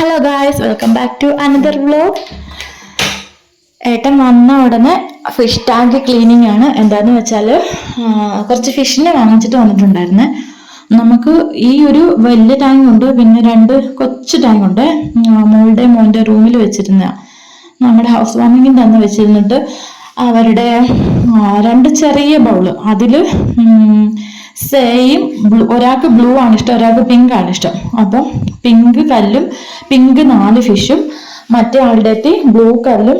Hello guys welcome back to another vlog ഏട്ടൻ വന്ന ഉടനെ ഫിഷ് ടാങ്ക് ക്ലീനിങ് ആണ്. എന്താന്ന് വെച്ചാൽ കുറച്ച് ഫിഷിനെ വാങ്ങിച്ചിട്ട് വന്നിട്ടുണ്ടായിരുന്നെ. നമുക്ക് ഈ ഒരു വലിയ ടാങ്ക് ഉണ്ട് പിന്നെ രണ്ട് കൊച്ചു ടാങ്ക് ഉണ്ട്. മോളുടെ മോന്റെ റൂമിൽ വെച്ചിരുന്ന നമ്മുടെ ഹൗസ് വാമിങ്ങിന്റെ അന്ന് വെച്ചിരുന്നിട്ട് അവരുടെ രണ്ട് ചെറിയ ബൗൾ അതിൽ സെയിം ഒരാൾക്ക് ബ്ലൂ ആണ് ഇഷ്ടം ഒരാൾക്ക് പിങ്ക് ആണ് ഇഷ്ടം. അപ്പം പിങ്ക് കല്ലും പിങ്ക് നാല് ഫിഷും മറ്റേ ആളുടെ എത്തി ബ്ലൂ കല്ലും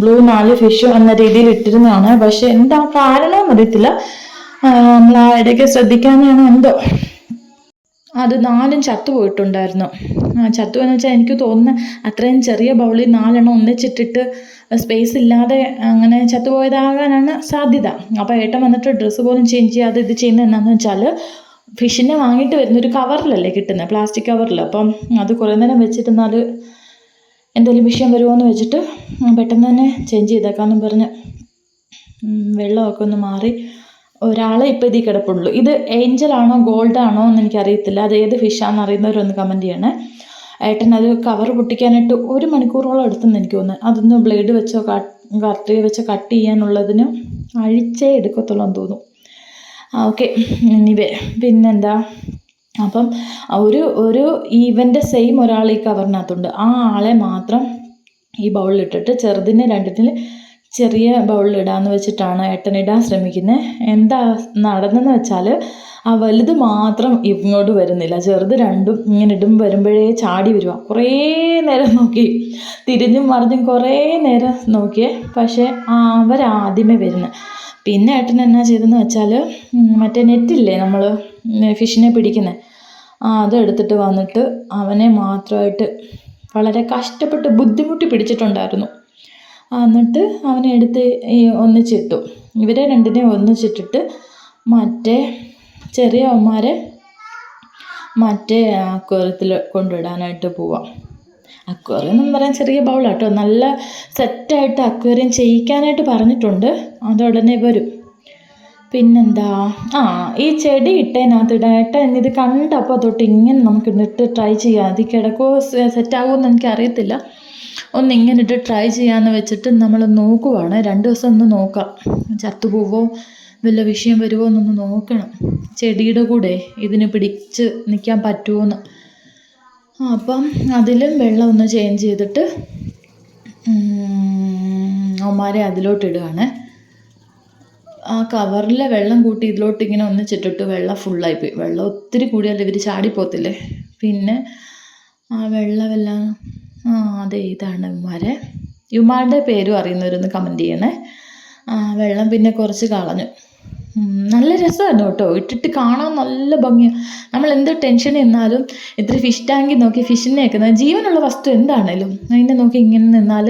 ബ്ലൂ നാല് ഫിഷും എന്ന രീതിയിൽ ഇട്ടിരുന്നതാണ്. പക്ഷെ എന്താ കാരണം അറിയത്തില്ല. നമ്മൾ ആ ഇടയ്ക്ക് ശ്രദ്ധിക്കാനാണ് എന്തോ. അത് നാലും ചത്തുപോയിട്ടുണ്ടായിരുന്നു ചത്തു എന്ന് വെച്ചാൽ എനിക്ക് തോന്നുന്നു അത്രയും ചെറിയ ബൗളിൽ നാലെണ്ണം ഒന്നിച്ചിട്ടിട്ട് സ്പേസ് ഇല്ലാതെ അങ്ങനെ ചത്തുപോയതാകാനാണ് സാധ്യത. അപ്പോൾ ഏട്ടൻ വന്നിട്ട് ഡ്രസ്സ് പോലും ചേഞ്ച് ചെയ്യാതെ ഇത് ചെയ്യുന്നത് എന്താണെന്ന് വെച്ചാൽ ഫിഷിനെ വാങ്ങിയിട്ട് വരുന്ന ഒരു കവറിലല്ലേ കിട്ടുന്നത് പ്ലാസ്റ്റിക് കവറിൽ അപ്പം അത് കുറേ നേരം വെച്ചിരുന്നാൽ എന്തെങ്കിലും വിഷയം വരുമോ എന്ന് വെച്ചിട്ട് പെട്ടെന്ന് തന്നെ ചേഞ്ച് ചെയ്തേക്കാമെന്നും പറഞ്ഞ് വെള്ളമൊക്കെ ഒന്ന് മാറി ഒരാളെ ഇപ്പോൾ ഇതിൽ കിടപ്പുള്ളൂ. ഇത് ഏഞ്ചലാണോ ആണോ ഗോൾഡ് ആണോ എന്ന് എനിക്കറിയത്തില്ല. അത് ഏത് ഫിഷാണെന്ന് അറിയുന്നവരൊന്ന് കമന്റ് ചെയ്യണേ. ഏട്ടൻ അത് കവർ പൊട്ടിക്കാനായിട്ട് ഒരു മണിക്കൂറോളം എടുത്തെന്ന് എനിക്ക് തോന്നുന്നു. അതൊന്ന് ബ്ലേഡ് വെച്ചോ കത്തി വെച്ചോ കട്ട് ചെയ്യാനുള്ളതിന് അഴിച്ചേ എടുക്കത്തുള്ളൂ എന്ന് തോന്നുന്നു. ഓക്കെ. എനിവേ പിന്നെന്താ? അപ്പം ഒരു ഒരു ഈവന്റെ സെയിം ഒരാൾ ഈ കവറിനകത്തുണ്ട് ആ ആളെ മാത്രം ഈ ബൗളിലിട്ടിട്ട് ചെറുതിനെ രണ്ടിന് ചെറിയ ബൗളിലിടാന്ന് വെച്ചിട്ടാണ് ഏട്ടൻ ഇടാൻ ശ്രമിക്കുന്നത് എന്താ നടന്നെന്ന് വെച്ചാൽ ആ വലുത് മാത്രം ഇങ്ങോട്ട് വരുന്നില്ല. ചെറുത് രണ്ടും ഇങ്ങനെ ഇടും വരുമ്പോഴേ ചാടി വരുവാ കുറേ നേരം നോക്കി. തിരിഞ്ഞും മറിഞ്ഞും കുറേ നേരം നോക്കിയേ. പക്ഷേ അവരാദ്യമേ വരുന്നത് പിന്നെ ഏട്ടൻ എന്നാ ചെയ്തെന്ന് വെച്ചാൽ മറ്റേ നെറ്റില്ലേ നമ്മൾ ഫിഷിനെ പിടിക്കുന്നത് ആ അതെടുത്തിട്ട് വന്നിട്ട് അവനെ മാത്രമായിട്ട് വളരെ കഷ്ടപ്പെട്ട് ബുദ്ധിമുട്ടി പിടിച്ചിട്ടുണ്ടായിരുന്നു. എന്നിട്ട് അവനെ എടുത്ത് ഈ ഒന്നിച്ചിട്ടു. ഇവരെ രണ്ടിനെ ഒന്നിച്ചിട്ടിട്ട് മറ്റേ ചെറിയ അവന്മാരെ മറ്റേ അക്വേറിയത്തിൽ കൊണ്ടിടാനായിട്ട് പോവാം. അക്വേറിയം എന്ന് പറയാൻ ചെറിയ ബൗളാട്ടോ നല്ല സെറ്റായിട്ട് അക്വേറിയം ചെയ്യിക്കാനായിട്ട് പറഞ്ഞിട്ടുണ്ട്. അത് ഉടനെ വരും. പിന്നെന്താ? ആ ഈ ചെടി ഇട്ടതിനകത്ത് ഇടാനായിട്ട് ഇത് കണ്ടപ്പോൾ തൊട്ട് ഇങ്ങനെ നമുക്ക് ഇട്ട് ട്രൈ ചെയ്യാം. അത് കിടക്കോ സെറ്റ് ആകുമെന്ന് എനിക്ക് അറിയത്തില്ല ഒന്ന് ഇങ്ങനെ ഇട്ട് ട്രൈ ചെയ്യാമെന്ന് വെച്ചിട്ട് നമ്മൾ നോക്കുവാണ്. രണ്ട് ദിവസം ഒന്ന് നോക്കാം. ചത്തുപോവോ വല്ല വിഷയം വരുമോ എന്നൊന്ന് നോക്കണം. ചെടിയുടെ കൂടെ ഇതിന് പിടിച്ച് നിൽക്കാൻ പറ്റുമോയെന്ന് അപ്പം അതിലും വെള്ളം ഒന്ന് ചേഞ്ച് ചെയ്തിട്ട് അവന്മാരെ അതിലോട്ട് ഇടുകയാണ് ആ കവറിലെ വെള്ളം കൂട്ടി ഇതിലോട്ട് ഇങ്ങനെ ഒന്ന് ചിട്ടിട്ട് വെള്ളം ഫുള്ളായി പോയി. വെള്ളം ഒത്തിരി കൂടിയാൽ ഇവർ ചാടിപ്പോത്തില്ലേ? പിന്നെ ആ വെള്ളമെല്ലാം ആ അതെ ഇതാണ് ഇവന്മാരെ. ഇവന്മാരുടെ പേരും അറിയുന്നവരൊന്ന് കമന്റ് ചെയ്യണേ. വെള്ളം പിന്നെ കുറച്ച് കളഞ്ഞു. നല്ല രസമായിരുന്നു കേട്ടോ. ഇട്ടിട്ട് കാണാൻ നല്ല ഭംഗിയാണ് നമ്മൾ എന്ത് ടെൻഷൻ നിന്നാലും ഇത്ര ഫിഷ് ടാങ്കിൽ നോക്കി ഫിഷിനെ ഒക്കെ ജീവനുള്ള വസ്തു എന്താണേലും അതിനെ നോക്കി ഇങ്ങനെ നിന്നാൽ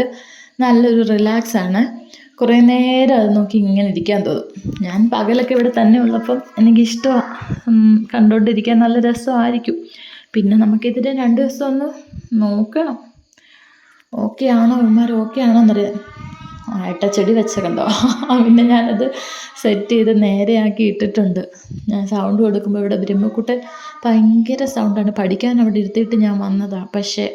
നല്ലൊരു റിലാക്സ് ആണ്. കുറേ നേരം അത് നോക്കി ഇങ്ങനെ ഇരിക്കാൻ തോന്നും. ഞാൻ പകലൊക്കെ ഇവിടെ തന്നെ ഉള്ളപ്പം എനിക്കിഷ്ടമാണ് കണ്ടോണ്ടിരിക്കാൻ നല്ല രസമായിരിക്കും. പിന്നെ നമുക്കിതിന് രണ്ട് ദിവസം ഒന്ന് നോക്കണം. ഓക്കെ ആണോ ഇവന്മാർ ഓക്കെ ആണോ എന്നറിയാം ആയിട്ട ചെടി വെച്ച കണ്ടോ പിന്നെ ഞാനത് സെറ്റ് ചെയ്ത് നേരെയാക്കി ഇട്ടിട്ടുണ്ട്. ഞാൻ സൗണ്ട് കൊടുക്കുമ്പോൾ ഇവിടെ ബ്രഹ്മക്കുട്ടൻ ഭയങ്കര സൗണ്ടാണ് പഠിക്കാൻ അവിടെ ഇരുത്തിയിട്ട് ഞാൻ വന്നതാണ് പക്ഷേ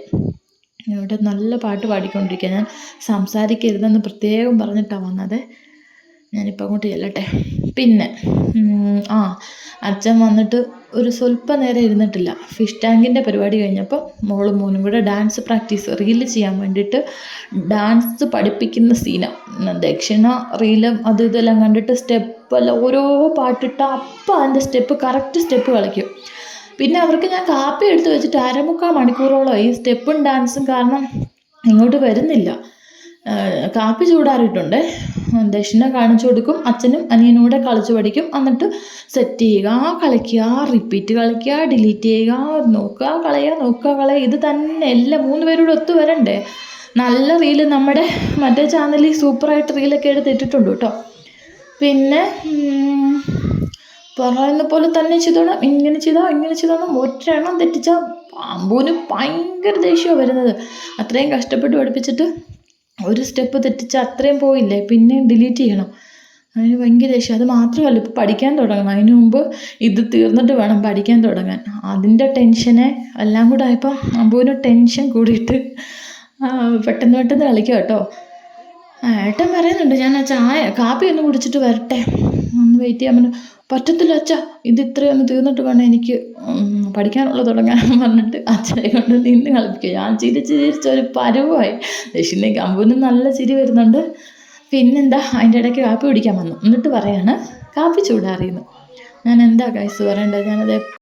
ഇവിടെ നല്ല പാട്ട് പാടിക്കൊണ്ടിരിക്കുക ഞാൻ സംസാരിക്കരുതെന്ന് പ്രത്യേകം പറഞ്ഞിട്ടാണ് വന്നത്. ഞാനിപ്പോൾ അങ്ങോട്ട് ചെല്ലട്ടെ. പിന്നെ ആ അച്ഛൻ വന്നിട്ട് ഒരു സ്വല്പ നേരം ഇരുന്നിട്ടില്ല ഫിഷ് ടാങ്കിന്റെ പരിപാടി കഴിഞ്ഞപ്പോൾ മോളും മോനും കൂടെ ഡാൻസ് പ്രാക്ടീസ് റീൽ ചെയ്യാൻ വേണ്ടിയിട്ട് ഡാൻസ് പഠിപ്പിക്കുന്ന സീനാണ് ദക്ഷിണ റീലും അത് ഇതെല്ലാം കണ്ടിട്ട് സ്റ്റെപ്പ് സ്റ്റെപ്പെല്ലാം ഓരോ പാട്ടിട്ട് അപ്പം അതിന്റെ സ്റ്റെപ്പ് കറക്റ്റ് സ്റ്റെപ്പ് കളിക്കും. പിന്നെ അവർക്ക് ഞാൻ കാപ്പി എടുത്ത് വെച്ചിട്ട് അരമുക്കാൽ മണിക്കൂറോളം ഈ സ്റ്റെപ്പും ഡാൻസും കാരണം ഇങ്ങോട്ട് വരുന്നില്ല. കാപ്പി ചൂടാറിയിട്ടുണ്ട്. ദക്ഷിണ കാണിച്ചു കൊടുക്കും. അച്ഛനും അനിയനും കൂടെ കളിച്ചു പഠിക്കും. എന്നിട്ട് സെറ്റ് ചെയ്യുക കളിക്കുക റിപ്പീറ്റ് കളിക്കുക ഡിലീറ്റ് ചെയ്യുക നോക്കുക കളയുക നോക്കുക കളയുക. ഇത് തന്നെ എല്ലാം മൂന്ന് പേരോട് ഒത്തു വരണ്ടേ? നല്ല റീൽ നമ്മുടെ മറ്റേ ചാനലിൽ സൂപ്പറായിട്ട് റീലൊക്കെ എടുത്ത് ഇട്ടിട്ടുണ്ട് കേട്ടോ. പിന്നെ പറയുന്ന പോലെ തന്നെ ചെയ്തോണം ഇങ്ങനെ ചെയ്താൽ ഇങ്ങനെ ചെയ്തോണം ഒരെണ്ണം തെറ്റിച്ചാൽ പാമ്പൂന് ഭയങ്കര ദേഷ്യമാണ് വരുന്നത്. അത്രയും കഷ്ടപ്പെട്ട് പഠിപ്പിച്ചിട്ട് ഒരു സ്റ്റെപ്പ് തെറ്റിച്ച് അത്രയും പോയില്ലേ? പിന്നെ ഡിലീറ്റ് ചെയ്യണം. അതിന് ഭയങ്കര ദേഷ്യം. അത് മാത്രമല്ല ഇപ്പോൾ പഠിക്കാൻ തുടങ്ങണം. അതിന് മുമ്പ് ഇത് തീർന്നിട്ട് വേണം പഠിക്കാൻ തുടങ്ങാൻ. അതിന്റെ ടെൻഷനെ എല്ലാം കൂടെ ആയപ്പോൾ അമ്പൂന് ടെൻഷൻ കൂടിയിട്ട് പെട്ടെന്ന് പെട്ടെന്ന് കളിക്കുക കേട്ടോ. ഏട്ടൻ പറയുന്നുണ്ട് ഞാൻ ആ ചായ കാപ്പി ഒന്ന് കുടിച്ചിട്ട് വരട്ടെ. ഒന്ന് വെയിറ്റ് ചെയ്യാൻ പറഞ്ഞു. പറ്റത്തില്ല അച്ഛാ. ഇത് ഇത്രയും ഒന്ന് തീർന്നിട്ട് വേണം എനിക്ക് പഠിക്കാനുള്ള തുടങ്ങാൻ പറഞ്ഞിട്ട് അച്ഛനെ കൊണ്ട് നിന്ന് കളിപ്പിക്കുക. ഞാൻ ചിരിച്ച് ചിരിച്ച് ഒരു പരുവായി. ദക്ഷിണേക്ക് അമ്പൂന് നല്ല ചിരി വരുന്നുണ്ട്. പിന്നെന്താ? അതിന്റെ ഇടയ്ക്ക് കാപ്പി കുടിക്കാൻ വന്നു. എന്നിട്ട് പറയാണ് കാപ്പി ചൂടാറിയെന്ന്. ഞാൻ എന്താ കൈസ് പറയേണ്ടത്? ഞാനത്